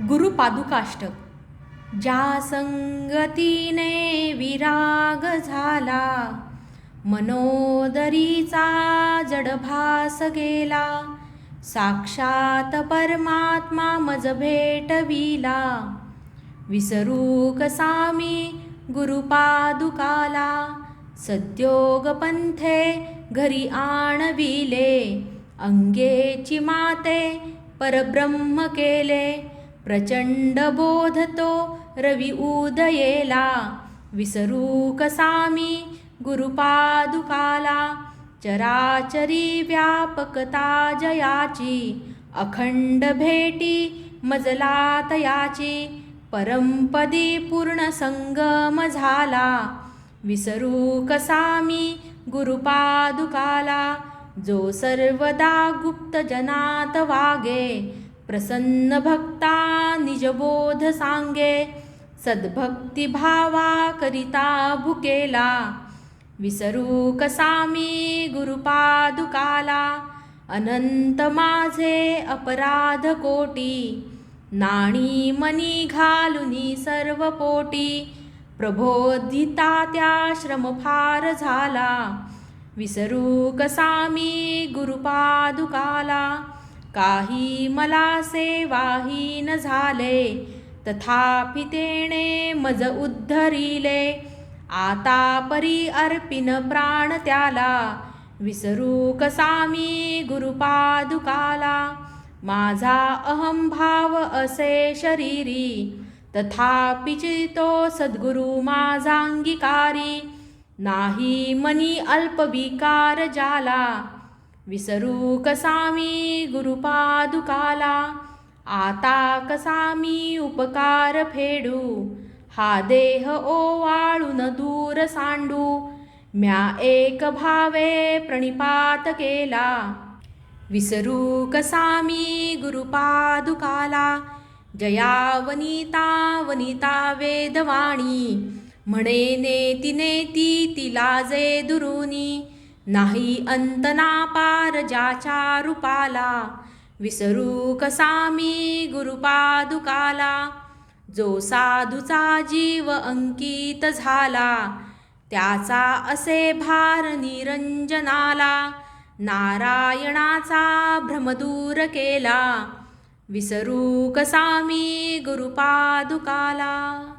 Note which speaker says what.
Speaker 1: गुरुपादुकाष्टक ज्या संगतीने विराग झाला मनोदरीचा जडभास गेला साक्षात परमात्मा मज भेटविला विसरू कसा मी गुरुपादुकाला सद्योग पंथे घरी आणविले अंगेची माते परब्रह्म केले. प्रचंड बोधतो रवी उदयेला विसरू कसा मी गुरुपादुकाला चराचरी व्यापकता जयाची अखंड भेटी मजला तयाची परमपदी पूर्ण संगम झाला विसरू कसा मी गुरुपादुकाला जो सर्वदा गुप्त जनात वागे प्रसन्न भक्ता निजबोध सांगे सद्भक्तिभावा करिता भुकेला विसरू कसा मी गुरुपादुकाला अनंत माझे अपराध कोटी नाणी मनी घालुनी सर्व पोटी प्रबोधिता त्या श्रम फार झाला विसरू कसा मी गुरुपादुकाला काही मला सेवाही न झाले तथापि तेणे मज उद्धरिले. आता परी अर्पिन प्राण त्याला विसरू कसा मी गुरुपादुकाला? माझा अहंभाव असे शरीरी तथापि चितो सद्गुरु माझा अंगीकारी नाही मनी अल्पविकार जाला विसरू कसा मी गुरुपादुकाला आता कसा मी उपकार फेडू हा देह ओवाळून दूर सांडू म्या एक भावे प्रणिपात केला. विसरू कसा मी गुरुपादुकाला जया वनिता वनिता वेदवाणी म्हणे नेती नेती तिला जे दुरुनी नाही अंतनापार ना ज्याच्या रूपाला विसरू कसा मी गुरुपादुकाला? जो साधूचा जीव अंकित झाला त्याचा असे भार निरंजनाला नारायणाचा भ्रमदूर केला विसरू कसा मी गुरुपादुकाला?